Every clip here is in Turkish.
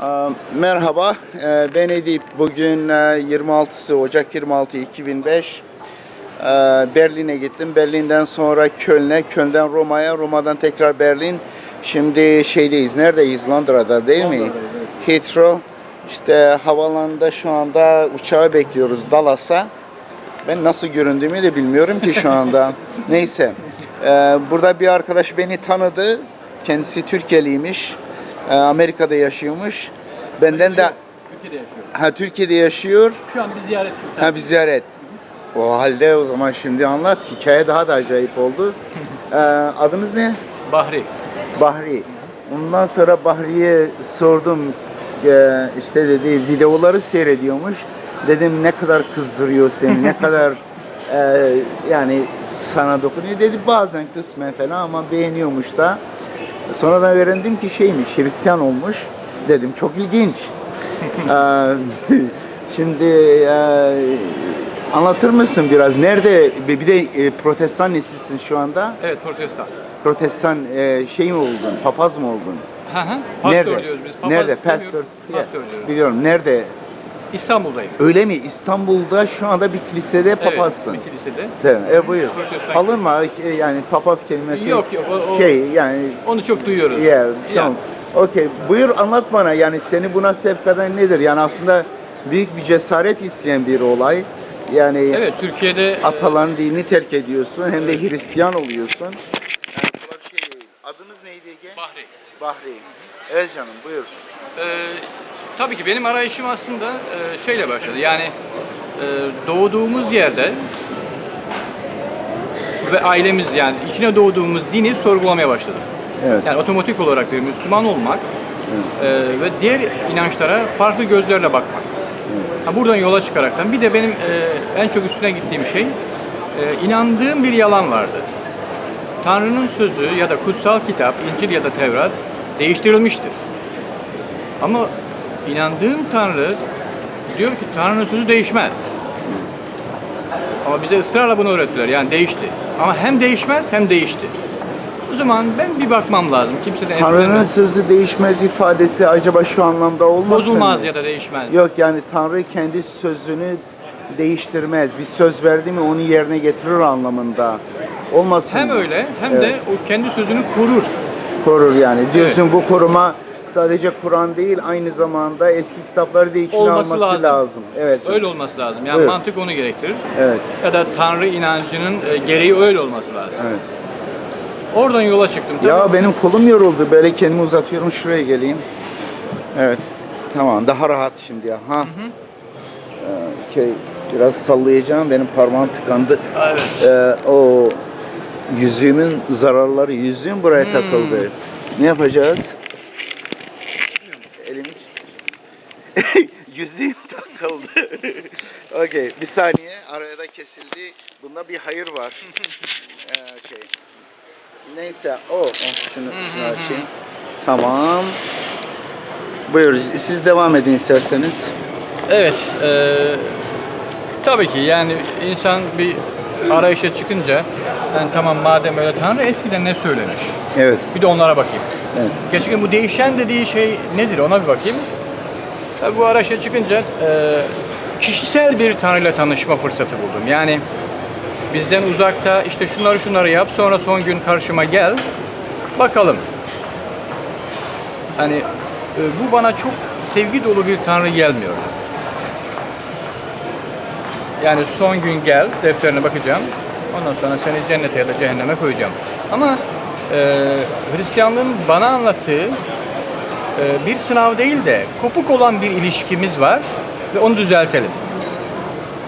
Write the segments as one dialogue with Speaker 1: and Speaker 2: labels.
Speaker 1: Aa, Merhaba, Ee, ben Edip. Bugün e, 26'sı Ocak 26 2005. Ee, Berlin'e gittim. Berlin'den sonra Köln'e, Köln'den Roma'ya, Roma'dan tekrar Berlin. Şimdi şeydeyiz, neredeyiz? Londra'da değil mi? Heathrow. İşte havalanında şu anda uçağı bekliyoruz Dallas'a. Ben nasıl göründüğümü de bilmiyorum ki şu anda. Neyse. Ee, burada bir arkadaş beni tanıdı. Kendisi Türkiye'liymiş. Ee, Amerika'da yaşıyormuş. Benden de
Speaker 2: Türkiye'de yaşıyorum.
Speaker 1: ha Türkiye'de yaşıyor.
Speaker 2: Şu an bir ziyaretçi sen.
Speaker 1: Ha bir ziyaret. O halde o zaman şimdi anlat. Hikaye daha da acayip oldu. Ee, adınız ne?
Speaker 2: Bahri.
Speaker 1: Bahri. Ondan sonra Bahri'ye sordum. Ee, işte dedi videoları seyrediyormuş. Dedim ne kadar kızdırıyor seni, ne kadar e, yani sana dokunuyor. Dedi bazen kısmen falan ama beğeniyormuş da. Sonradan öğrendim ki şeymiş, Hristiyan olmuş. Dedim çok ilginç. Ee, Şimdi e, anlatır mısın biraz? Nerede? Bir de e, protestan nesilsin şu anda.
Speaker 2: Evet protestan.
Speaker 1: Protestan e, şey mi oldun? Papaz mı oldun?
Speaker 2: Hı hı. Pastör
Speaker 1: Nerede?
Speaker 2: diyoruz biz. Papaz
Speaker 1: Nerede? Pastör.
Speaker 2: Pastör diyoruz.
Speaker 1: Biliyorum. Nerede?
Speaker 2: İstanbul'dayım.
Speaker 1: Öyle mi? İstanbul'da şu anda bir kilisede papazsın.
Speaker 2: Evet, bir kilisede.
Speaker 1: Tamam. E buyur.
Speaker 2: Protestan
Speaker 1: Alınma. E, Yani papaz kelimesi.
Speaker 2: Yok, yok, o- o-
Speaker 1: Şey yani.
Speaker 2: Onu çok duyuyoruz.
Speaker 1: Yeah, tamam. Okey. Buyur anlat bana. Yani seni buna sevk eden nedir? Yani aslında büyük bir cesaret isteyen bir olay. Yani
Speaker 2: Evet Türkiye'de e,
Speaker 1: ataların dinini terk ediyorsun hem de Hristiyan oluyorsun. Yani bir şey değil. Adınız neydi Ege?
Speaker 2: Bahri.
Speaker 1: Bahri. Evet canım buyur.
Speaker 2: E, tabii ki benim arayışım aslında e, şeyle başladı. Yani e, doğduğumuz yerde ve ailemiz yani içine doğduğumuz dini sorgulamaya başladık.
Speaker 1: Evet.
Speaker 2: Yani otomatik olarak bir Müslüman olmak e, ve diğer inançlara farklı gözlerle bakmak. Ha, buradan yola çıkaraktan bir de benim en çok üstüne gittiğim şey inandığım bir yalan vardı. Tanrı'nın sözü ya da kutsal kitap, İncil ya da Tevrat değiştirilmiştir. Ama inandığım Tanrı diyor ki Tanrı'nın sözü değişmez. Ama bize ısrarla bunu öğrettiler. Yani değişti. Ama hem değişmez hem değişti. O zaman ben bir bakmam lazım. Kimseden
Speaker 1: Tanrı'nın
Speaker 2: etkilenmez.
Speaker 1: sözü değişmez ifadesi acaba şu anlamda olmasın
Speaker 2: bozulmaz
Speaker 1: mı?
Speaker 2: ya da değişmez.
Speaker 1: Yok yani Tanrı kendi sözünü değiştirmez. Bir söz verdi mi onu yerine getirir anlamında. Olmasın
Speaker 2: Hem
Speaker 1: mı?
Speaker 2: öyle hem
Speaker 1: Evet.
Speaker 2: de o kendi sözünü korur.
Speaker 1: korur yani. Diyorsun bu koruma sadece Kur'an değil aynı zamanda eski kitapları da içine
Speaker 2: Olması
Speaker 1: alması lazım.
Speaker 2: lazım.
Speaker 1: Evet.
Speaker 2: Öyle olması lazım. Yani
Speaker 1: Buyur.
Speaker 2: mantık onu gerektirir.
Speaker 1: Evet.
Speaker 2: Ya da Tanrı inancının e, gereği öyle olması lazım.
Speaker 1: Evet.
Speaker 2: Oradan yola çıktım. Tabii
Speaker 1: Ya benim kolum yoruldu. Böyle kendimi uzatıyorum. Şuraya geleyim. Evet. Tamam. Daha rahat şimdi ya. Ha. Ee, Okey. Biraz sallayacağım. Benim parmağım tıkandı.
Speaker 2: Evet.
Speaker 1: Ee, o yüzüğümün zararları. Yüzüğüm buraya takıldı. Ne yapacağız? Yüzüğüm takıldı. Okey. Bir saniye. Araya da kesildi. Bunda bir hayır var. Ee, Okey. Neyse. O. Oh, şunu, şunu açayım. Tamam. Buyur. Siz devam edin isterseniz.
Speaker 2: Evet. e, tabii ki yani insan bir arayışa çıkınca yani tamam madem öyle Tanrı eskiden ne söylemiş?
Speaker 1: Evet.
Speaker 2: Bir de onlara bakayım.
Speaker 1: Evet.
Speaker 2: Gerçekten bu değişen dediği şey nedir ona bir bakayım. Tabii bu arayışa çıkınca e, kişisel bir Tanrı'yla tanışma fırsatı buldum. Yani bizden uzakta işte şunları şunları yap sonra son gün karşıma gel bakalım. Hani e, bu bana çok sevgi dolu bir Tanrı gelmiyor. Yani son gün gel, defterine bakacağım. Ondan sonra seni cennete ya da cehenneme koyacağım. Ama e, Hristiyanlığın bana anlattığı e, bir sınav değil de kopuk olan bir ilişkimiz var ve onu düzeltelim.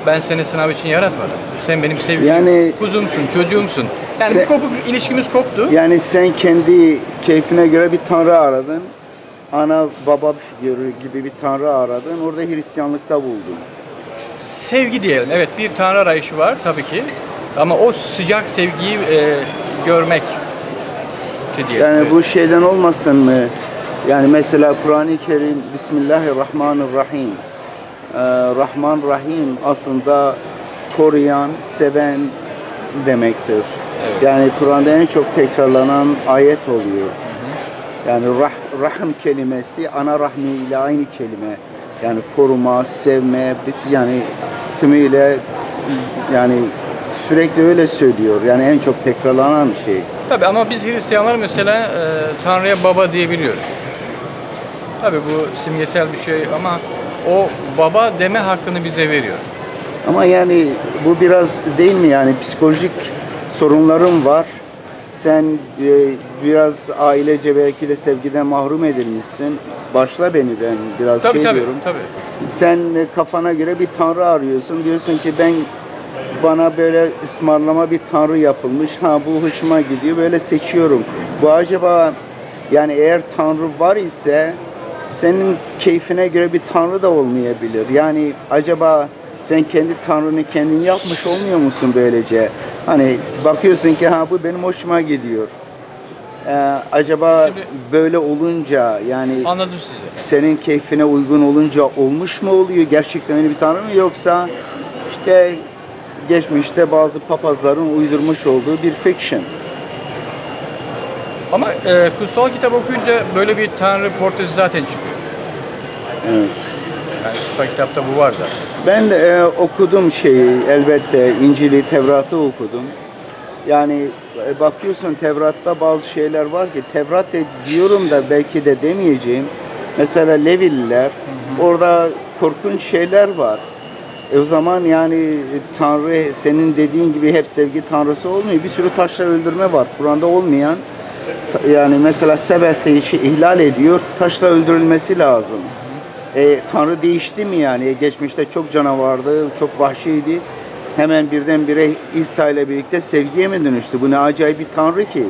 Speaker 2: Ben seni sınav için yaratmadım. Sen benim sevgilim,
Speaker 1: Yani-
Speaker 2: kuzumsun, çocuğumsun. Yani
Speaker 1: Sen-
Speaker 2: kopuk ilişkimiz koptu.
Speaker 1: Yani sen kendi keyfine göre bir tanrı aradın. Ana baba figürü gibi bir tanrı aradın. Orada Hristiyanlıkta buldun.
Speaker 2: Sevgi diyelim. Evet bir tanrı arayışı var tabii ki. Ama o sıcak sevgiyi e, görmek diyelim.
Speaker 1: Yani
Speaker 2: Evet.
Speaker 1: bu şeyden olmasın mı? Yani mesela Kur'an-ı Kerim Bismillahirrahmanirrahim. Ee, Rahman Rahim aslında koruyan, seven demektir. Yani Kur'an'da en çok tekrarlanan ayet oluyor. Yani rah, rahm kelimesi ana rahmi ile aynı kelime. Yani koruma, sevme, yani tümüyle yani sürekli öyle söylüyor. Yani en çok tekrarlanan şey.
Speaker 2: Tabii ama biz Hristiyanlar mesela e, Tanrı'ya baba diyebiliyoruz. Tabii bu simgesel bir şey ama o baba deme hakkını bize veriyor.
Speaker 1: Ama yani bu biraz değil mi yani psikolojik sorunların var. Sen e, biraz ailece belki de sevgiden mahrum edilmişsin. Başla beni ben biraz
Speaker 2: Tabii
Speaker 1: şey
Speaker 2: tabii.
Speaker 1: diyorum.
Speaker 2: tabii.
Speaker 1: Sen e, kafana göre bir tanrı arıyorsun. Diyorsun ki ben bana böyle ısmarlama bir tanrı yapılmış. Ha bu hoşuma gidiyor. Böyle seçiyorum. Bu acaba yani eğer tanrı var ise senin keyfine göre bir tanrı da olmayabilir. Yani acaba sen kendi tanrını kendin yapmış olmuyor musun böylece? Hani bakıyorsun ki ha bu benim hoşuma gidiyor. Ee, acaba
Speaker 2: Şimdi-
Speaker 1: böyle olunca yani
Speaker 2: Anladım sizi.
Speaker 1: senin keyfine uygun olunca olmuş mu oluyor? Gerçekten öyle bir tanrı mı yoksa işte geçmişte bazı papazların uydurmuş olduğu bir fiction.
Speaker 2: Ama e, kutsal kitap okuyunca böyle bir Tanrı portresi zaten çıkıyor.
Speaker 1: Evet.
Speaker 2: Yani kutsal kitapta bu var zaten.
Speaker 1: Ben e, okudum şeyi elbette İncil'i, Tevrat'ı okudum. Yani e, bakıyorsun Tevrat'ta bazı şeyler var ki Tevrat de diyorum da belki de demeyeceğim. Mesela Levililer orada korkunç şeyler var. E o zaman yani e, Tanrı senin dediğin gibi hep sevgi tanrısı olmuyor. Bir sürü taşla öldürme var. Kur'an'da olmayan yani mesela Sebeth'i işi ihlal ediyor. Taşla öldürülmesi lazım. E, Tanrı değişti mi yani? E, geçmişte çok canavardı, çok vahşiydi. Hemen birdenbire İsa ile birlikte sevgiye mi dönüştü? Bu ne acayip bir Tanrı ki.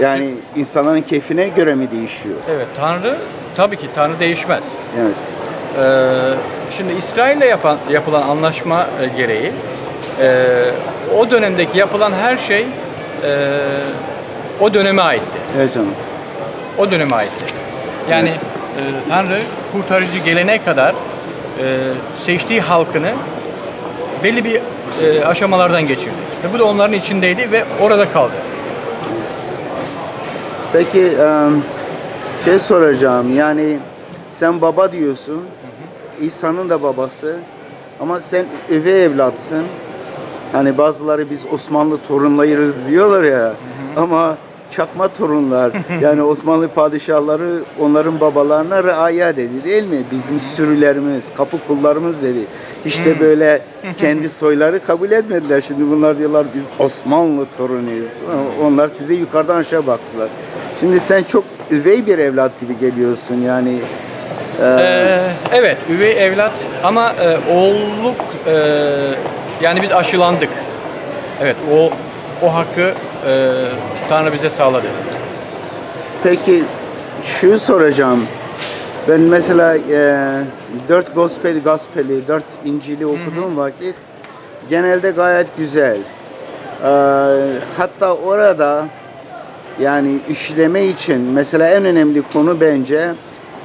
Speaker 1: Yani insanların keyfine göre mi değişiyor?
Speaker 2: Evet Tanrı tabii ki Tanrı değişmez.
Speaker 1: Evet.
Speaker 2: Ee, şimdi İsrail'le yapan, yapılan anlaşma e, gereği e, o dönemdeki yapılan her şey e, o döneme aitti.
Speaker 1: Evet canım.
Speaker 2: O döneme aitti. Yani e, Tanrı kurtarıcı gelene kadar e, seçtiği halkını belli bir e, aşamalardan geçirdi. Ve bu da onların içindeydi ve orada kaldı.
Speaker 1: Peki em, şey soracağım yani sen baba diyorsun İsa'nın da babası ama sen üvey evlatsın hani bazıları biz Osmanlı torunlayırız diyorlar ya ama çakma torunlar yani Osmanlı padişahları onların babalarına riayet dedi değil mi? Bizim sürülerimiz, kapı kullarımız dedi. İşte böyle kendi soyları kabul etmediler. Şimdi bunlar diyorlar biz Osmanlı torunuyuz. Onlar size yukarıdan aşağı baktılar. Şimdi sen çok üvey bir evlat gibi geliyorsun yani.
Speaker 2: Ee, evet, üvey evlat ama e, oğulluk e, yani biz aşılandık. Evet, o o hakkı e, Tanrı bize sağladı.
Speaker 1: Peki şu soracağım. Ben mesela e, dört gospel, gospeli, dört İncil'i okuduğum vakit genelde gayet güzel. E, hatta orada yani işleme için mesela en önemli konu bence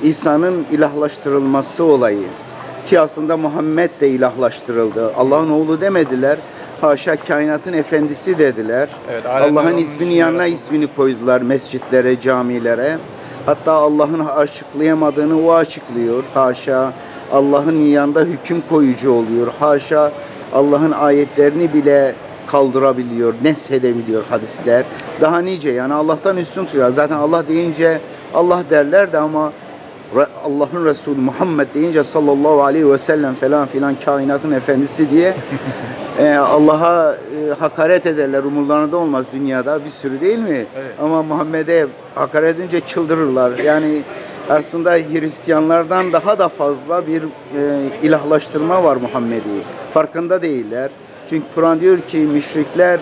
Speaker 1: İsa'nın ilahlaştırılması olayı. Ki aslında Muhammed de ilahlaştırıldı. Allah'ın oğlu demediler. Haşa kainatın efendisi dediler.
Speaker 2: Evet,
Speaker 1: Allah'ın
Speaker 2: için
Speaker 1: yanına
Speaker 2: yaratıldı.
Speaker 1: ismini koydular mescitlere, camilere. Hatta Allah'ın açıklayamadığını o açıklıyor. Haşa Allah'ın yanında hüküm koyucu oluyor. Haşa Allah'ın ayetlerini bile kaldırabiliyor, neshedebiliyor hadisler. Daha nice yani Allah'tan üstün tutuyor. Zaten Allah deyince Allah derler de ama Allah'ın Resulü Muhammed deyince sallallahu aleyhi ve sellem falan filan kainatın efendisi diye e, Allah'a e, hakaret ederler. Umurlarında olmaz dünyada bir sürü değil mi?
Speaker 2: Evet.
Speaker 1: Ama Muhammed'e hakaret edince çıldırırlar. Yani aslında Hristiyanlardan daha da fazla bir e, ilahlaştırma var Muhammed'i. Farkında değiller. Çünkü Kur'an diyor ki müşrikler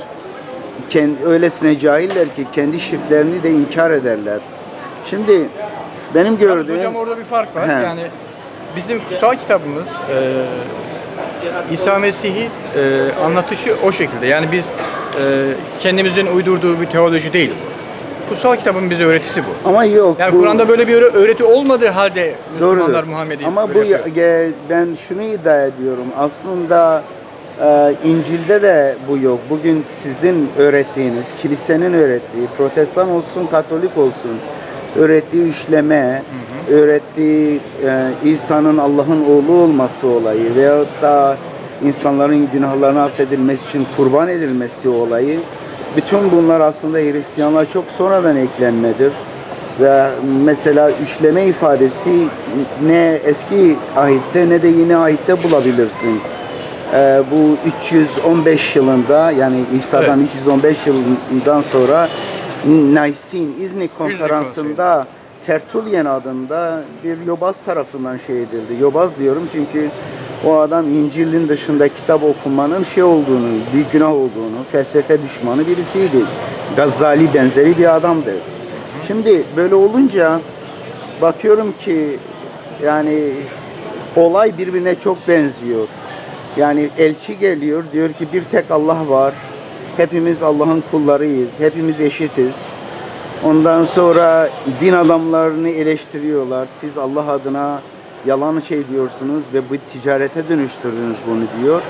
Speaker 1: kendi, öylesine cahiller ki kendi şirklerini de inkar ederler. Şimdi benim
Speaker 2: Yalnız
Speaker 1: gördüğüm
Speaker 2: hocam orada bir fark var.
Speaker 1: He.
Speaker 2: Yani bizim kutsal kitabımız e, İsa Mesih'i e, anlatışı o şekilde. Yani biz e, kendimizin uydurduğu bir teoloji değil bu. Kutsal kitabın bize öğretisi bu.
Speaker 1: ama yok.
Speaker 2: Yani
Speaker 1: bu-
Speaker 2: Kur'an'da böyle bir öğre- öğreti olmadığı halde Müslümanlar
Speaker 1: Doğrudur.
Speaker 2: Muhammed'i
Speaker 1: Ama bu ge- ben şunu iddia ediyorum. Aslında e, İncil'de de bu yok. Bugün sizin öğrettiğiniz, kilisenin öğrettiği, protestan olsun, katolik olsun. Öğrettiği işleme, öğrettiği e, İsa'nın Allah'ın oğlu olması olayı veyahut da insanların günahlarını affedilmesi için kurban edilmesi olayı bütün bunlar aslında Hristiyanlığa çok sonradan eklenmedir. Ve mesela üçleme ifadesi ne eski ahitte ne de yeni ahitte bulabilirsin. Ee, bu 315 yılında yani İsa'dan 315 yılından sonra Nicaean İznik konferansında Tertullian adında bir yobaz tarafından şey edildi. Yobaz diyorum çünkü o adam İncil'in dışında kitap okumanın şey olduğunu, büyük günah olduğunu, felsefe düşmanı birisiydi. Gazali benzeri bir adamdı. Şimdi böyle olunca bakıyorum ki yani olay birbirine çok benziyor. Yani elçi geliyor diyor ki bir tek Allah var. Hepimiz Allah'ın kullarıyız. Hepimiz eşitiz. Ondan sonra din adamlarını eleştiriyorlar. Siz Allah adına yalan şey diyorsunuz ve bu ticarete dönüştürdünüz bunu diyor.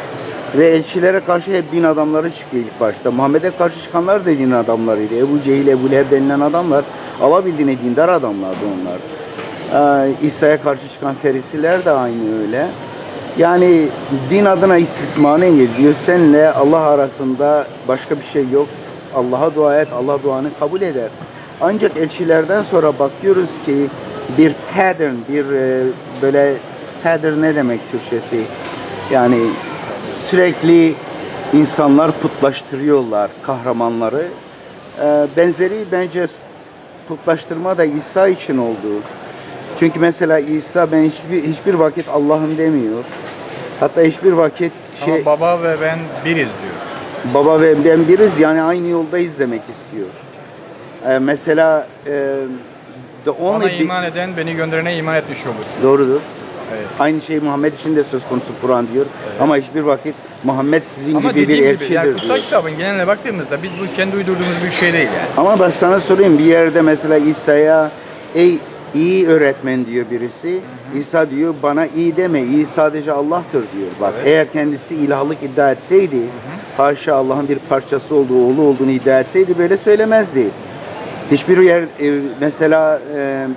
Speaker 1: Ve elçilere karşı hep din adamları çıkıyor ilk başta. Muhammed'e karşı çıkanlar da din adamlarıydı. Ebu Cehil, Ebu Leheb denilen adamlar alabildiğine dindar adamlardı onlar. Ee, İsa'ya karşı çıkan ferisiler de aynı öyle. Yani din adına istismarını engelliyor. Senle Allah arasında başka bir şey yok. Allah'a dua et, Allah duanı kabul eder. Ancak elçilerden sonra bakıyoruz ki bir pattern, bir e, böyle pattern ne demek Türkçesi? Yani sürekli insanlar putlaştırıyorlar kahramanları. Ee, benzeri bence putlaştırma da İsa için oldu. Çünkü mesela İsa ben hiçbir, hiçbir vakit Allah'ım demiyor. Hatta hiçbir vakit şey
Speaker 2: Ama baba ve ben biriz diyor.
Speaker 1: baba ve ben biriz yani aynı yoldayız demek istiyor. Ee, mesela e, the
Speaker 2: Bana
Speaker 1: only big-
Speaker 2: iman eden beni gönderene iman etmiş olur.
Speaker 1: doğrudur.
Speaker 2: Evet.
Speaker 1: Aynı şey Muhammed için de söz konusu Kur'an diyor. Ama hiçbir vakit Muhammed sizin
Speaker 2: Ama
Speaker 1: gibi bir
Speaker 2: dediğim gibi
Speaker 1: elçidir
Speaker 2: yani
Speaker 1: diyor.
Speaker 2: kutsal kitabın geneline baktığımızda biz bu kendi uydurduğumuz bir şey değil yani.
Speaker 1: Ama ben sana sorayım bir yerde mesela İsa'ya ey iyi öğretmen diyor birisi. İsa diyor bana iyi deme. iyi sadece Allah'tır diyor. Bak eğer kendisi ilahlık iddia etseydi, haşa Allah'ın bir parçası olduğu, oğlu olduğunu iddia etseydi böyle söylemezdi. Hiçbir yer e, mesela e,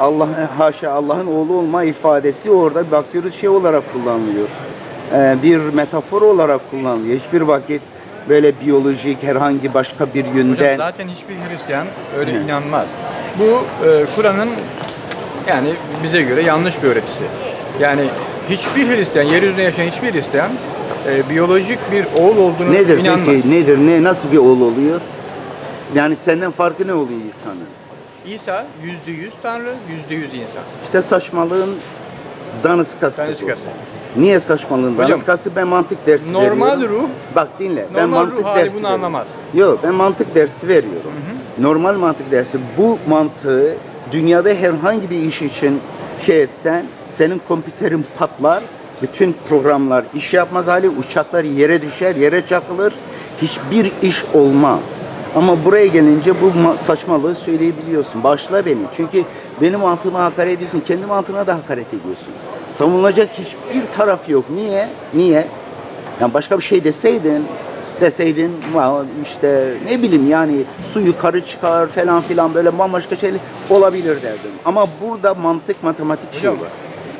Speaker 1: Allah haşa Allah'ın oğlu olma ifadesi orada bakıyoruz şey olarak kullanılıyor. E, bir metafor olarak kullanılıyor. Hiçbir vakit böyle biyolojik herhangi başka bir
Speaker 2: Hocam
Speaker 1: yönden
Speaker 2: zaten hiçbir Hristiyan öyle inanmaz. Bu e, Kur'an'ın yani bize göre yanlış bir öğretisi. Yani hiçbir Hristiyan, yeryüzünde yaşayan hiçbir Hristiyan e, biyolojik bir oğul olduğunu
Speaker 1: Nedir
Speaker 2: inanmaz.
Speaker 1: peki? Nedir? Ne nasıl bir oğul oluyor? Yani senden farkı ne oluyor insanın?
Speaker 2: İsa yüzde yüz Tanrı, yüzde yüz insan.
Speaker 1: İşte saçmalığın daniskası. bu. Niye saçmalığın
Speaker 2: Hocam,
Speaker 1: daniskası? Ben mantık dersi
Speaker 2: normal
Speaker 1: veriyorum.
Speaker 2: ruh-
Speaker 1: Bak dinle. ben
Speaker 2: normal
Speaker 1: mantık
Speaker 2: ruh hali
Speaker 1: dersi
Speaker 2: bunu
Speaker 1: veriyorum.
Speaker 2: anlamaz.
Speaker 1: Yok ben mantık dersi veriyorum. Normal mantık dersi. Bu mantığı dünyada herhangi bir iş için şey etsen senin kompüterin patlar. Bütün programlar iş yapmaz hali uçaklar yere düşer, yere çakılır. Hiçbir iş olmaz. Ama buraya gelince bu ma- saçmalığı söyleyebiliyorsun. Başla beni. Çünkü benim mantığıma hakaret ediyorsun. Kendi mantığına da hakaret ediyorsun. Savunulacak hiçbir taraf yok. Niye? Niye? Yani başka bir şey deseydin, deseydin "Vay, işte ne bileyim yani su yukarı çıkar falan filan böyle bambaşka şeyler olabilir derdim. Ama burada mantık matematik şey var.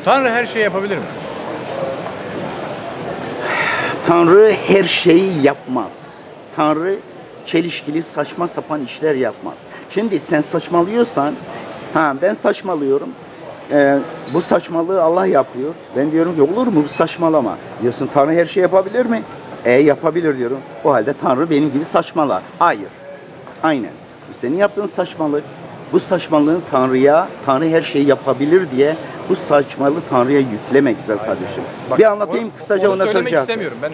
Speaker 2: Tanrı her şeyi yapabilir mi?
Speaker 1: Tanrı her şeyi yapmaz. Tanrı çelişkili saçma sapan işler yapmaz. Şimdi sen saçmalıyorsan, ha ben saçmalıyorum. Ee, bu saçmalığı Allah yapıyor. Ben diyorum ki olur mu bu saçmalama? Diyorsun Tanrı her şey yapabilir mi? E yapabilir diyorum. O halde Tanrı benim gibi saçmalar. Hayır. Aynen. Bu senin yaptığın saçmalık. Bu saçmalığın Tanrı'ya, Tanrı her şeyi yapabilir diye bu saçmalığı Tanrı'ya yükleme güzel kardeşim.
Speaker 2: Bak,
Speaker 1: bir anlatayım
Speaker 2: onu-
Speaker 1: kısaca
Speaker 2: onu
Speaker 1: cevap ver.
Speaker 2: istemiyorum. Ben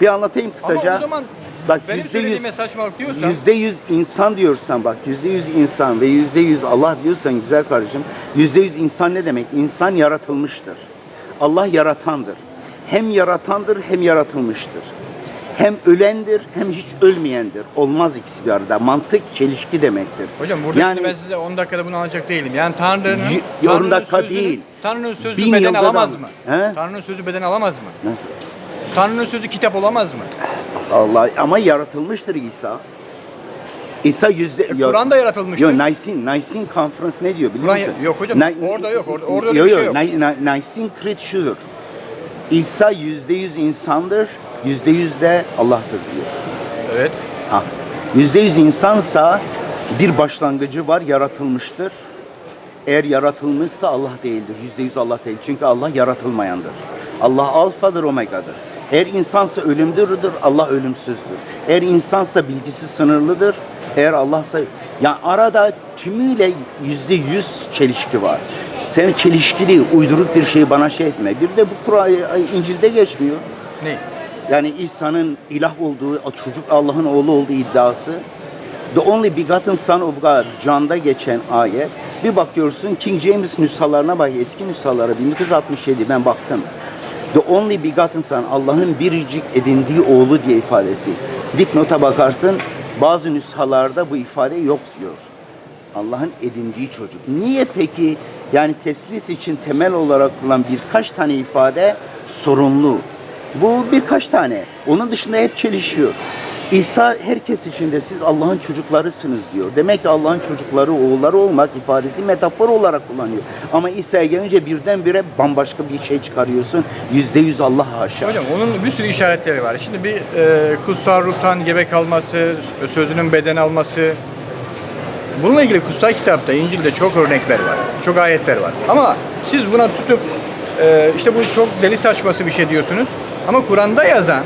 Speaker 1: Bir anlatayım kısaca.
Speaker 2: Ama o zaman
Speaker 1: Bak
Speaker 2: benim
Speaker 1: yüzde
Speaker 2: söylediğime
Speaker 1: yüz,
Speaker 2: saçmalık diyorsan
Speaker 1: yüzde yüz insan diyorsan bak yüzde yüz insan ve yüzde yüz Allah diyorsan güzel kardeşim. Yüzde yüz insan ne demek? İnsan yaratılmıştır. Allah yaratandır. Hem yaratandır hem yaratılmıştır. Hem ölendir hem hiç ölmeyendir. Olmaz ikisi bir arada. Mantık çelişki demektir.
Speaker 2: Hocam burada
Speaker 1: yani
Speaker 2: ben size 10 dakikada bunu anlatacak değilim. Yani Tanrı'nın
Speaker 1: Y-
Speaker 2: Tanrı'nın
Speaker 1: on dakika
Speaker 2: sözünü-
Speaker 1: değil.
Speaker 2: Tanrı'nın sözü
Speaker 1: Bin
Speaker 2: beden
Speaker 1: yılda
Speaker 2: alamaz mı?
Speaker 1: He?
Speaker 2: Tanrı'nın sözü beden alamaz mı?
Speaker 1: nasıl?
Speaker 2: Tanrı'nın sözü kitap olamaz mı?
Speaker 1: Allah ama yaratılmıştır İsa. İsa yüzde...
Speaker 2: E, Kur'an da yaratılmıştır.
Speaker 1: Yok Nicene, Nicene Conference ne diyor biliyor
Speaker 2: Kur'an-
Speaker 1: musun?
Speaker 2: yok hocam, orada yok, orada- orada
Speaker 1: yok,
Speaker 2: bir şey
Speaker 1: yok.
Speaker 2: yok.
Speaker 1: Ni- Ni- Nicene Creed şudur. İsa yüzde yüz insandır, yüzde yüz de Allah'tır diyor.
Speaker 2: Evet.
Speaker 1: Ha. Yüzde yüz insansa bir başlangıcı var, yaratılmıştır. Eğer yaratılmışsa Allah değildir. Yüzde yüz Allah değil. Çünkü Allah yaratılmayandır. Allah alfadır, omega'dır. Eğer insansa ölümdürdür, Allah ölümsüzdür. Eğer insansa bilgisi sınırlıdır. Eğer Allah'sa... Yani arada tümüyle yüzde yüz çelişki var. Sen çelişkili, uyduruk bir şeyi bana şey etme. Bir de bu Kur'an, İncil'de geçmiyor.
Speaker 2: Ne?
Speaker 1: Yani İsa'nın ilah olduğu, çocuk Allah'ın oğlu olduğu iddiası. The only begotten son of God, John'da geçen ayet. Bir bakıyorsun King James nüshalarına bak, eski nüshalara 1967 ben baktım. The only begotten son, Allah'ın biricik edindiği oğlu diye ifadesi. Dipnota bakarsın, bazı nüshalarda bu ifade yok diyor. Allah'ın edindiği çocuk. Niye peki yani teslis için temel olarak kullanılan birkaç tane ifade sorunlu? Bu birkaç tane. Onun dışında hep çelişiyor. İsa herkes için de siz Allah'ın çocuklarısınız diyor. Demek ki Allah'ın çocukları, oğulları olmak ifadesi metafor olarak kullanıyor. Ama İsa'ya gelince birdenbire bambaşka bir şey çıkarıyorsun. Yüzde yüz Allah haşa.
Speaker 2: Hocam onun bir sürü işaretleri var. Şimdi bir e, kutsal ruhtan gebe kalması, sözünün beden alması. Bununla ilgili kutsal kitapta, İncil'de çok örnekler var. Çok ayetler var. Ama siz buna tutup e, işte bu çok deli saçması bir şey diyorsunuz. Ama Kur'an'da yazan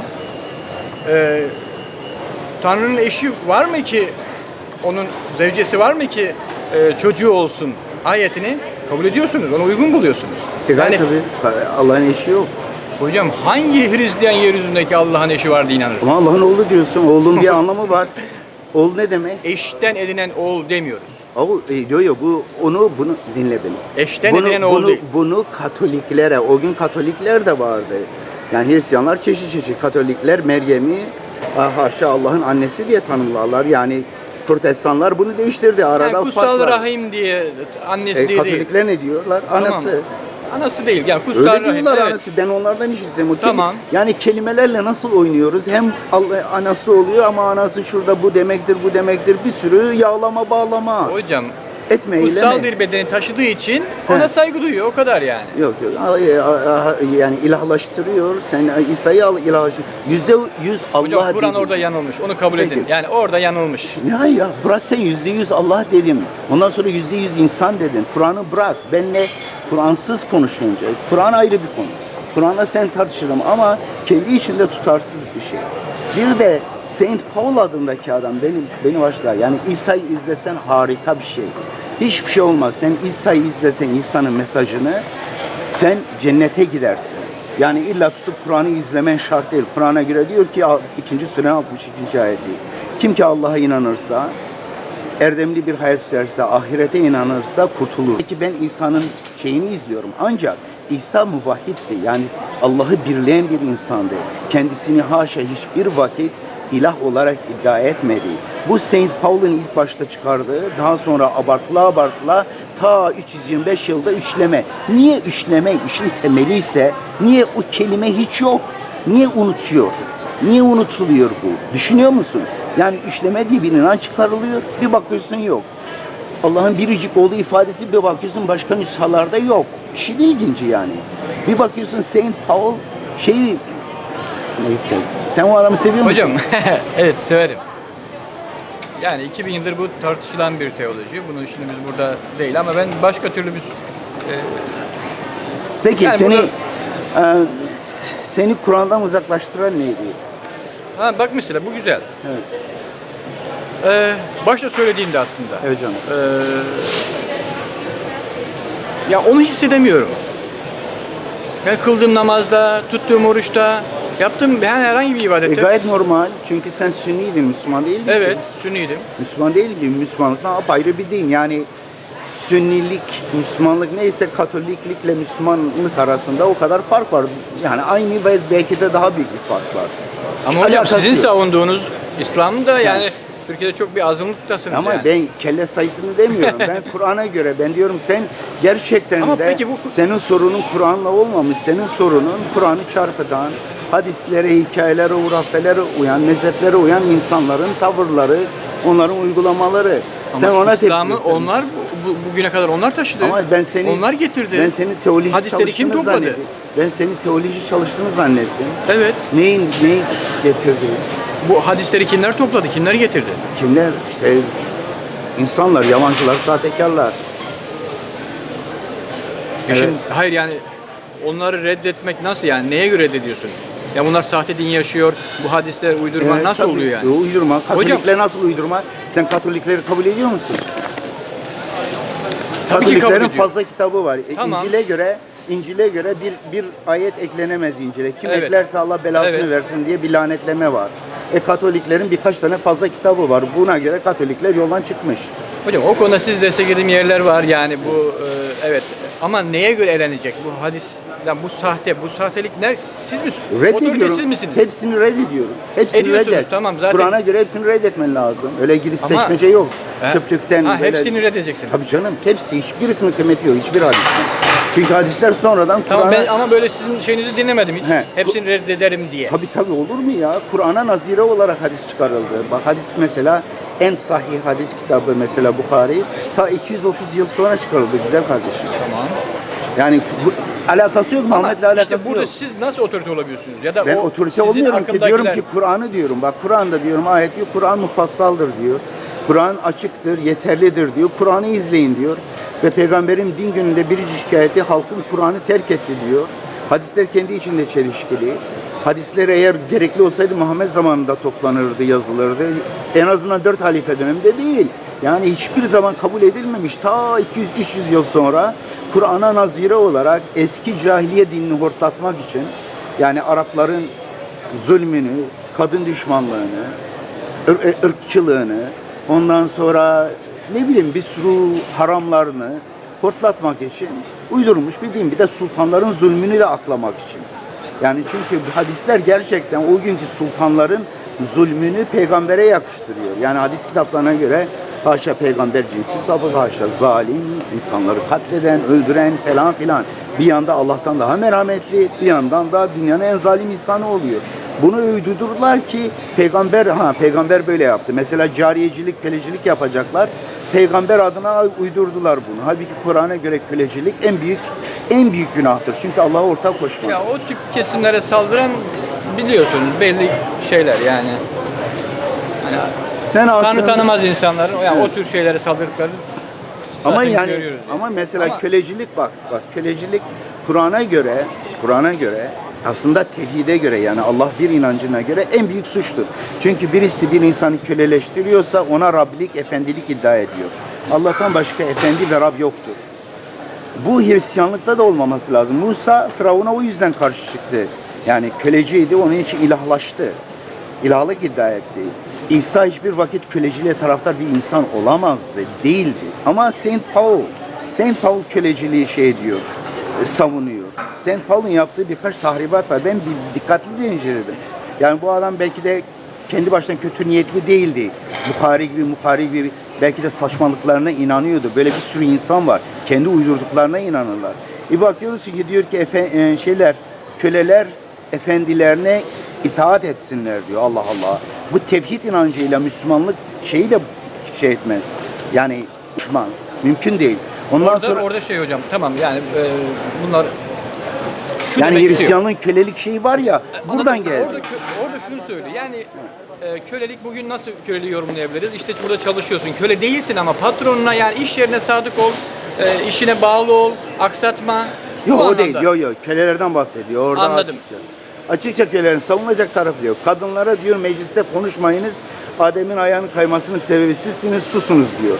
Speaker 2: e, Tanrı'nın eşi var mı ki onun zevcesi var mı ki e, çocuğu olsun ayetini kabul ediyorsunuz. Onu uygun buluyorsunuz.
Speaker 1: E, gayet tabii Allah'ın eşi yok.
Speaker 2: Hocam hangi Hristiyan yeryüzündeki Allah'ın eşi var diye inanır?
Speaker 1: Ama Allah'ın oğlu diyorsun. Oğlun bir anlamı var. Oğul ne demek?
Speaker 2: Eşten edinen oğul demiyoruz.
Speaker 1: O e, diyor ya bu onu bunu dinle beni.
Speaker 2: Eşten
Speaker 1: bunu,
Speaker 2: edilen oğul
Speaker 1: bunu,
Speaker 2: değil.
Speaker 1: bunu Katoliklere, o gün Katolikler de vardı. Yani Hristiyanlar çeşit çeşit Katolikler Meryem'i haşa Allah'ın annesi diye tanımlarlar. Yani Protestanlar bunu değiştirdi. Arada
Speaker 2: Yani
Speaker 1: fark
Speaker 2: kutsal
Speaker 1: var.
Speaker 2: rahim diye annesi
Speaker 1: E,
Speaker 2: diye değil.
Speaker 1: Katolikler ne diyorlar? Anası.
Speaker 2: Tamam. Anası değil. Yani kutsal
Speaker 1: Öyle
Speaker 2: rahim.
Speaker 1: diyorlar
Speaker 2: evet.
Speaker 1: anası. Ben onlardan işittim. O
Speaker 2: Tamam.
Speaker 1: Yani kelimelerle nasıl oynuyoruz? Hem anası oluyor ama anası şurada bu demektir, bu demektir. Bir sürü yağlama bağlama.
Speaker 2: Hocam
Speaker 1: Etme,
Speaker 2: kutsal
Speaker 1: eyleme.
Speaker 2: bir bedeni taşıdığı için
Speaker 1: He.
Speaker 2: ona saygı duyuyor. O kadar yani.
Speaker 1: Yok yok a- yani ilahlaştırıyor. Sen İsa'yı al ilahlaştır. Yüzde yüz Allah
Speaker 2: Hocam Kur'an orada yanılmış. Onu kabul
Speaker 1: Peki.
Speaker 2: edin. Yani orada yanılmış.
Speaker 1: Ne ya bırak sen yüzde yüz Allah dedim. Ondan sonra yüzde yüz insan dedin. Kur'an'ı bırak. Benle Kur'ansız konuşunca. Kur'an ayrı bir konu. Kur'an'la sen tartışırım ama kendi içinde tutarsız bir şey. Bir de Saint Paul adındaki adam benim beni başlar. Yani İsa'yı izlesen harika bir şey. Hiçbir şey olmaz. Sen İsa'yı izlesen İsa'nın mesajını sen cennete gidersin. Yani illa tutup Kur'an'ı izlemen şart değil. Kur'an'a göre diyor ki 2. sure 62. ayeti. Kim ki Allah'a inanırsa, erdemli bir hayat sürerse, ahirete inanırsa kurtulur. Peki ben İsa'nın şeyini izliyorum. Ancak İsa muvahhitti. Yani Allah'ı birleyen bir insandı. Kendisini haşa hiçbir vakit ilah olarak iddia etmedi. Bu Saint Paul'un ilk başta çıkardığı, daha sonra abartıla abartıla ta 325 yılda üçleme. Niye üçleme işin temeli ise, niye o kelime hiç yok? Niye unutuyor? Niye unutuluyor bu? Düşünüyor musun? Yani üçleme diye bir inanç çıkarılıyor, bir bakıyorsun yok. Allah'ın biricik olduğu ifadesi bir bakıyorsun başka nüshalarda yok. İşin ilginci yani. Bir bakıyorsun Saint Paul şeyi neyse. Sen o adamı seviyor musun?
Speaker 2: Hocam evet severim. Yani 2000 yıldır bu tartışılan bir teoloji. Bunu şimdi biz burada değil ama ben başka türlü bir
Speaker 1: Peki
Speaker 2: Yani
Speaker 1: seni
Speaker 2: bunu-
Speaker 1: e, seni Kur'an'dan uzaklaştıran neydi?
Speaker 2: Ha bak mesela bu güzel.
Speaker 1: Evet.
Speaker 2: Ee, başta söylediğimde aslında.
Speaker 1: Evet canım.
Speaker 2: Ee, ya onu hissedemiyorum. Ben kıldığım namazda, tuttuğum oruçta, yaptığım yani herhangi bir
Speaker 1: E,
Speaker 2: ibadette.
Speaker 1: gayet normal çünkü sen Sünniydin, Müslüman değildin ki.
Speaker 2: evet, sünniydim.
Speaker 1: Müslüman değildin. Müslümanlıktan apayrı bir din. Yani Sünnilik, Müslümanlık neyse Katoliklikle Müslümanlık arasında o kadar fark var. Yani aynı ve belki de daha büyük bir fark var.
Speaker 2: Ama hocam
Speaker 1: Alakası
Speaker 2: sizin
Speaker 1: yok.
Speaker 2: savunduğunuz İslam'da yani Türkiye'de çok bir azınlıktasınız
Speaker 1: Ama
Speaker 2: yani.
Speaker 1: ben kelle sayısını demiyorum. ben Kur'an'a göre ben diyorum sen gerçekten
Speaker 2: Ama
Speaker 1: de
Speaker 2: peki bu-
Speaker 1: senin sorunun Kur'an'la olmamış. Senin sorunun Kur'an'ı çarpıtan, hadislere, hikayelere, hurafelere uyan, mezheplere uyan insanların tavırları, Onların uygulamaları.
Speaker 2: Ama
Speaker 1: Sen ona
Speaker 2: İslam'ı
Speaker 1: gösteriyorsun.
Speaker 2: onlar bu, bu- bugüne kadar onlar taşıdı.
Speaker 1: Ama ben seni
Speaker 2: onlar getirdi.
Speaker 1: Ben seni teoloji
Speaker 2: Hadisleri kim topladı?
Speaker 1: zannettim. Ben seni teoloji çalıştığını zannettim.
Speaker 2: Evet.
Speaker 1: Neyin neyi getirdi?
Speaker 2: Bu hadisleri kimler topladı? Kimler getirdi?
Speaker 1: Kimler? İşte insanlar, yalancılar, sahtekarlar. Evet.
Speaker 2: Şimdi, hayır yani onları reddetmek nasıl yani? Neye göre reddediyorsun? Ya bunlar sahte din yaşıyor. Bu hadisler uydurma
Speaker 1: Evet,
Speaker 2: nasıl
Speaker 1: tabii.
Speaker 2: oluyor yani?
Speaker 1: Uydurma. Katolikler nasıl uydurma? Sen Katolikleri kabul ediyor musun?
Speaker 2: Tabii
Speaker 1: Katoliklerin fazla kitabı var. E,
Speaker 2: Tamam.
Speaker 1: İncil'e göre İncil'e göre bir bir ayet eklenemez İncil'e. Kim
Speaker 2: Evet.
Speaker 1: eklerse Allah belasını
Speaker 2: Evet.
Speaker 1: versin diye bir lanetleme var. E Katoliklerin birkaç tane fazla kitabı var. Buna göre Katolikler yoldan çıkmış.
Speaker 2: Hocam o konuda siz desteklediğim yerler var yani bu e, evet ama neye göre elenecek bu hadis yani bu sahte bu sahtelik ne siz mi
Speaker 1: Reddediyorum.
Speaker 2: siz misiniz?
Speaker 1: Hepsini reddediyorum. Hepsini
Speaker 2: Ediyorsunuz,
Speaker 1: reddet.
Speaker 2: tamam, zaten-
Speaker 1: Kur'an'a göre hepsini reddetmen lazım. Öyle gidip
Speaker 2: Ama-
Speaker 1: seçmece yok.
Speaker 2: He?
Speaker 1: Çöplükten
Speaker 2: ha,
Speaker 1: böyle-
Speaker 2: hepsini reddedeceksiniz.
Speaker 1: Tabii canım hepsi hiçbirisinin kıymeti yok. Hiçbir hadisin. Çünkü hadisler sonradan
Speaker 2: Tamam
Speaker 1: Kur'an'a...
Speaker 2: ben ama böyle sizin şeyinizi dinlemedim hiç.
Speaker 1: He.
Speaker 2: Hepsini reddederim diye.
Speaker 1: Tabii tabii olur mu ya? Kur'an'a nazire olarak hadis çıkarıldı. Bak hadis mesela en sahih hadis kitabı mesela Bukhari ta 230 yıl sonra çıkarıldı güzel kardeşim.
Speaker 2: Tamam.
Speaker 1: Yani bu, alakası yok
Speaker 2: Ama
Speaker 1: Muhammed'le alakası
Speaker 2: işte burada
Speaker 1: yok.
Speaker 2: siz nasıl otorite olabiliyorsunuz? Ya da
Speaker 1: Ben
Speaker 2: o
Speaker 1: otorite
Speaker 2: sizin
Speaker 1: olmuyorum ki diyorum ki Kur'an'ı diyorum. Bak Kur'an'da diyorum ayet diyor Kur'an mufassaldır diyor. Kur'an açıktır, yeterlidir diyor. Kur'an'ı izleyin diyor. Ve peygamberin din gününde birinci şikayeti halkın Kur'an'ı terk etti diyor. Hadisler kendi içinde çelişkili. Hadisler eğer gerekli olsaydı Muhammed zamanında toplanırdı, yazılırdı. En azından dört halife döneminde değil. Yani hiçbir zaman kabul edilmemiş. Ta 200-300 yıl sonra Kur'an'a nazire olarak eski cahiliye dinini hortlatmak için yani Arapların zulmünü, kadın düşmanlığını, ır- ırkçılığını, ondan sonra ne bileyim bir sürü haramlarını hortlatmak için uydurmuş bir din. Bir de sultanların zulmünü de aklamak için. Yani çünkü hadisler gerçekten o günkü sultanların zulmünü peygambere yakıştırıyor. Yani hadis kitaplarına göre haşa peygamber cinsi sapık, haşa zalim, insanları katleden, öldüren falan filan. Bir yanda Allah'tan daha merhametli, bir yandan da dünyanın en zalim insanı oluyor. Bunu uydurdular ki peygamber ha peygamber böyle yaptı. Mesela cariyecilik, kölecilik yapacaklar. Peygamber adına uydurdular bunu. Halbuki Kur'an'a göre kölecilik en büyük en büyük günahtır. Çünkü Allah'a ortak koşmak.
Speaker 2: Ya o tip kesimlere saldıran biliyorsunuz belli şeyler yani. Hani
Speaker 1: Sen aslında
Speaker 2: tanımaz insanların yani o tür şeylere saldırdıkları
Speaker 1: ama yani
Speaker 2: yani.
Speaker 1: ama mesela
Speaker 2: Ama-
Speaker 1: kölecilik bak bak kölecilik Kur'an'a göre Kur'an'a göre aslında tevhide göre yani Allah bir inancına göre en büyük suçtur. Çünkü birisi bir insanı köleleştiriyorsa ona Rablik, efendilik iddia ediyor. Allah'tan başka efendi ve Rab yoktur. Bu Hristiyanlıkta da olmaması lazım. Musa Firavun'a o yüzden karşı çıktı. Yani köleciydi, onun için ilahlaştı. İlahlık iddia etti. İsa hiçbir vakit köleciliğe taraftar bir insan olamazdı, değildi. Ama Saint Paul, Saint Paul köleciliği şey diyor, e, savunuyor. Saint Paul'un yaptığı birkaç tahribat var. Ben bir dikkatli de inceledim. Yani bu adam belki de kendi başına kötü niyetli değildi. Bukhari gibi, Bukhari gibi belki de saçmalıklarına inanıyordu. Böyle bir sürü insan var. Kendi uydurduklarına inanırlar. Bir bakıyoruz ki diyor ki efe, e, şeyler, köleler efendilerine itaat etsinler diyor. Allah Allah. Bu tevhid inancıyla Müslümanlık şeyi de şey etmez. Yani uçmaz. Mümkün değil. Ondan
Speaker 2: orada
Speaker 1: sonra
Speaker 2: orada şey hocam tamam yani e, bunlar
Speaker 1: yani. Hristiyanlığın kölelik şeyi var ya buradan
Speaker 2: Anladın mı?
Speaker 1: geldi.
Speaker 2: Orada, orada şunu söyle yani e, kölelik bugün nasıl köleliği yorumlayabiliriz? İşte burada çalışıyorsun. Köle değilsin ama patronuna yani iş yerine sadık ol, e, işine bağlı ol, aksatma.
Speaker 1: Yok
Speaker 2: Bu
Speaker 1: o değil. Yok yok. Kölelerden bahsediyor. Orada
Speaker 2: Anladım.
Speaker 1: açıkça. Açıkça kölelerin savunulacak tarafı yok. Kadınlara diyor mecliste konuşmayınız. Adem'in ayağının kaymasının sebebi sizsiniz, susunuz diyor.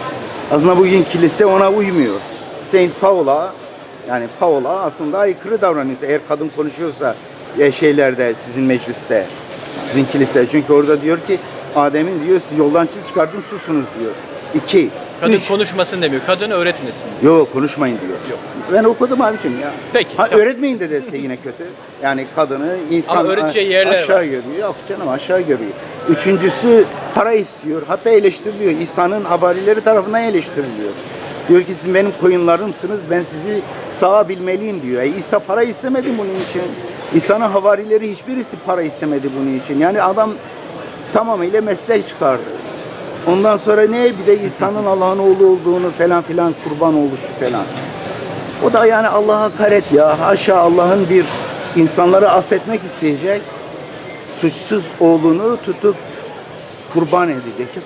Speaker 1: Aslında bugün kilise ona uymuyor. Saint Paul'a yani Paul'a aslında aykırı davranıyorsa eğer kadın konuşuyorsa e, şeylerde sizin mecliste, sizin kilise. Çünkü orada diyor ki Adem'in diyor siz yoldan çiz çıkartın susunuz diyor. İki.
Speaker 2: Kadın
Speaker 1: üç.
Speaker 2: konuşmasın demiyor. Kadın öğretmesin.
Speaker 1: Yok konuşmayın diyor.
Speaker 2: Yok.
Speaker 1: Ben okudum abicim ya.
Speaker 2: Peki,
Speaker 1: Ha,
Speaker 2: tamam.
Speaker 1: öğretmeyin de dese yine kötü. Yani kadını insan
Speaker 2: Ama öğreteceği yerler
Speaker 1: aşağı
Speaker 2: var.
Speaker 1: görüyor. Yok canım aşağı görüyor. Üçüncüsü para istiyor. Hatta eleştiriliyor. İsa'nın havarileri tarafından eleştiriliyor. Diyor ki siz benim koyunlarımsınız. Ben sizi sağa bilmeliyim diyor. E, İsa para istemedi bunun için. İsa'nın havarileri hiçbirisi para istemedi bunun için. Yani adam tamamıyla mesleği çıkardı. Ondan sonra ne? Bir de İsa'nın Allah'ın oğlu olduğunu falan filan kurban oluşu falan. O da yani Allah'a hakaret ya. Haşa Allah'ın bir insanları affetmek isteyecek. Suçsuz oğlunu tutup kurban edecek.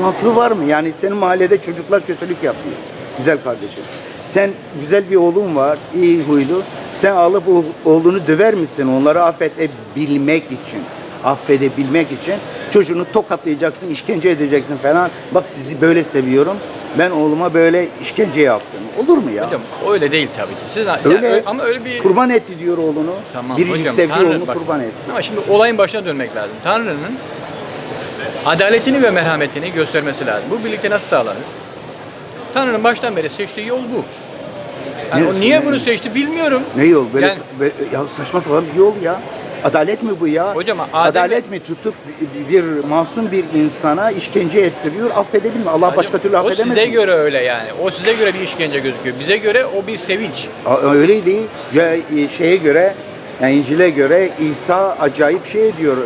Speaker 1: Mantığı var mı? Yani senin mahallede çocuklar kötülük yapıyor. Güzel kardeşim. Sen güzel bir oğlun var, iyi huylu. Sen alıp oğlunu döver misin onları affedebilmek için? Affedebilmek için çocuğunu tokatlayacaksın, işkence edeceksin falan. Bak sizi böyle seviyorum. Ben oğluma böyle işkence yaptım. Olur mu ya?
Speaker 2: Hocam öyle değil tabii ki. Siz,
Speaker 1: Öyle.
Speaker 2: Ya, ama öyle bir
Speaker 1: Kurban etti diyor oğlunu.
Speaker 2: Tamam
Speaker 1: Biricik
Speaker 2: hocam,
Speaker 1: sevdiği
Speaker 2: Tanrı-
Speaker 1: oğlunu
Speaker 2: bak,
Speaker 1: kurban etti.
Speaker 2: Ama şimdi olayın başına dönmek lazım. Tanrı'nın adaletini ve merhametini göstermesi lazım. Bu birlikte nasıl sağlanır? Tanrı'nın baştan beri seçtiği yol bu. Yani
Speaker 1: Ne-
Speaker 2: o niye bunu seçti bilmiyorum.
Speaker 1: Ne yol? Böyle,
Speaker 2: Yani-
Speaker 1: böyle- ya saçma sapan bir yol ya. Adalet mi bu ya?
Speaker 2: Hocam, Adem'e-
Speaker 1: adalet mi tutup bir masum bir insana işkence ettiriyor? Affedebilme. Allah başka türlü
Speaker 2: o
Speaker 1: affedemez.
Speaker 2: size
Speaker 1: mi?
Speaker 2: göre öyle yani. O size göre bir işkence gözüküyor. Bize göre o bir sevinç.
Speaker 1: Aa, Öyle değil. Ya, e, şeye göre, yani İncil'e göre İsa acayip şey diyor.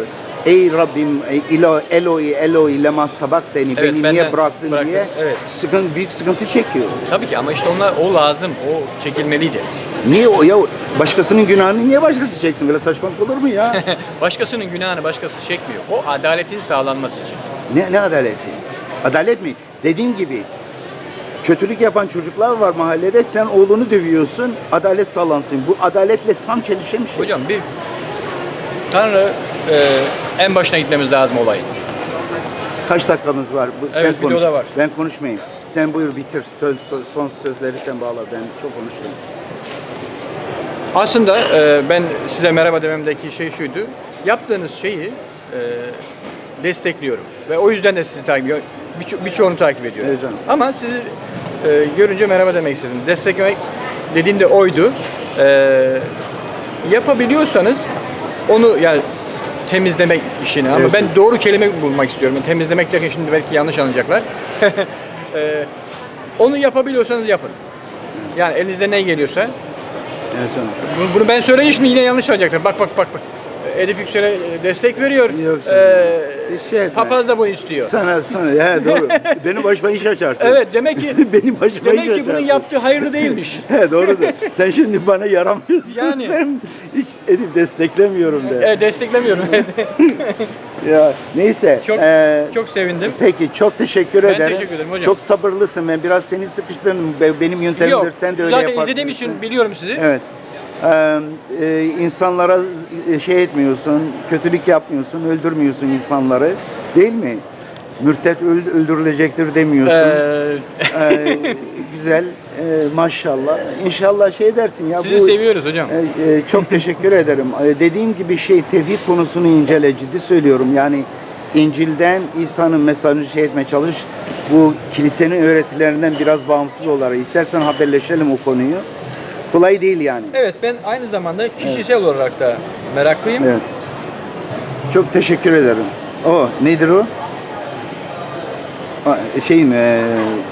Speaker 1: Ey Rabbim, Elo, Eloi, Eloi, lema sabakteni,
Speaker 2: Evet,
Speaker 1: beni niye bıraktın
Speaker 2: bıraktın,
Speaker 1: diye
Speaker 2: evet.
Speaker 1: sıkıntı, büyük sıkıntı çekiyor.
Speaker 2: Tabii ki ama işte onlar o lazım. O çekilmeliydi.
Speaker 1: Niye o ya başkasının günahını niye başkası çeksin? Böyle saçmalık olur mu ya?
Speaker 2: Başkasının günahını başkası çekmiyor. O adaletin sağlanması için.
Speaker 1: Ne, ne adaleti? Adalet mi? Dediğim gibi kötülük yapan çocuklar var mahallede. Sen oğlunu dövüyorsun. Adalet sağlansın. Bu adaletle tam çelişen bir şey.
Speaker 2: Hocam bir Tanrı e, en başına gitmemiz lazım olayın.
Speaker 1: Kaç dakikamız var? Bu, sen
Speaker 2: Evet,
Speaker 1: konuş.
Speaker 2: videoda var.
Speaker 1: Ben konuşmayayım. Sen buyur bitir. Söz, söz- son sözleri sen bağla. Ben çok konuştum.
Speaker 2: Aslında e, ben size merhaba dememdeki şey şuydu. Yaptığınız şeyi e, destekliyorum. Ve o yüzden de sizi takip ediyorum. Birço- birçoğunu takip ediyorum.
Speaker 1: Evet canım.
Speaker 2: Ama sizi e, görünce merhaba demek istedim. Desteklemek dediğim de oydu. E, yapabiliyorsanız onu yani temizlemek işini ama
Speaker 1: Evet.
Speaker 2: ben doğru kelime bulmak istiyorum. Yani temizlemek derken şimdi belki yanlış anlayacaklar. E, onu yapabiliyorsanız yapın. Yani elinizde ne geliyorsa
Speaker 1: Evet canım.
Speaker 2: bunu, bunu ben söyleyince şimdi yine yanlış olacaklar. Bak bak bak bak. Edip Yüksel'e e, destek veriyor.
Speaker 1: Yok canım.
Speaker 2: Ee,
Speaker 1: Şey etme.
Speaker 2: papaz da bunu istiyor.
Speaker 1: Sana sana he doğru. Benim başıma iş açarsın.
Speaker 2: Evet demek ki
Speaker 1: Benim başıma
Speaker 2: demek
Speaker 1: iş
Speaker 2: ki bunun
Speaker 1: açarsın.
Speaker 2: yaptığı hayırlı değilmiş.
Speaker 1: He doğrudur. Sen şimdi bana yaramıyorsun.
Speaker 2: Yani.
Speaker 1: Sen hiç edip desteklemiyorum de.
Speaker 2: Evet, desteklemiyorum.
Speaker 1: Ya neyse.
Speaker 2: çok
Speaker 1: eee,
Speaker 2: çok sevindim.
Speaker 1: Peki çok teşekkür
Speaker 2: Ben
Speaker 1: ederim.
Speaker 2: teşekkür ederim hocam.
Speaker 1: Çok sabırlısın. Ben biraz seni sıkıştırdım. Be- Benim yöntemimdir.
Speaker 2: Yok.
Speaker 1: Sen de öyle
Speaker 2: zaten
Speaker 1: yaparsın.
Speaker 2: izlediğim için biliyorum sizi.
Speaker 1: Evet. E, insanlara şey etmiyorsun, kötülük yapmıyorsun, öldürmüyorsun insanları. Değil mi? Mürtet öl- öldürülecektir demiyorsun.
Speaker 2: Ee,
Speaker 1: Ee, güzel. Ee, maşallah. İnşallah şey dersin ya.
Speaker 2: sizi
Speaker 1: bu,
Speaker 2: seviyoruz hocam.
Speaker 1: ee, e, çok teşekkür ederim. Ee, dediğim gibi şey tevhid konusunu incele ciddi söylüyorum. Yani İncil'den İsa'nın mesajını şey etmeye çalış. Bu kilisenin öğretilerinden biraz bağımsız olarak. İstersen haberleşelim o konuyu. Kolay değil yani.
Speaker 2: Evet ben aynı zamanda kişisel olarak da meraklıyım.
Speaker 1: Evet. Çok teşekkür ederim. O nedir o? Şeyin e,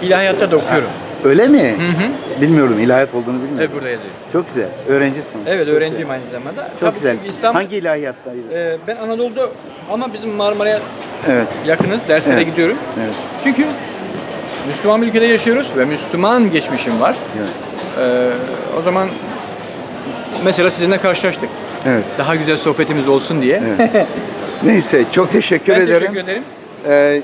Speaker 2: İlahiyatta da okuyorum.
Speaker 1: öyle mi?
Speaker 2: Hı hı.
Speaker 1: Bilmiyorum ilahiyat olduğunu bilmiyorum.
Speaker 2: Evet burada yazıyor.
Speaker 1: Çok güzel. Öğrencisin.
Speaker 2: Evet
Speaker 1: Çok
Speaker 2: öğrenciyim aynı zamanda.
Speaker 1: Çok
Speaker 2: Tabii
Speaker 1: güzel.
Speaker 2: çünkü İstanbul,
Speaker 1: Hangi ilahiyattaydı?
Speaker 2: Ee, ben Anadolu'da ama bizim Marmara'ya
Speaker 1: Evet.
Speaker 2: yakınız. Derslere
Speaker 1: Evet.
Speaker 2: gidiyorum.
Speaker 1: Evet.
Speaker 2: Çünkü Müslüman bir ülkede yaşıyoruz ve Müslüman geçmişim var.
Speaker 1: Evet.
Speaker 2: Ee, o zaman mesela sizinle karşılaştık.
Speaker 1: Evet.
Speaker 2: Daha güzel sohbetimiz olsun diye.
Speaker 1: Neyse çok teşekkür
Speaker 2: Ben
Speaker 1: ederim.
Speaker 2: teşekkür ederim.
Speaker 1: Ee,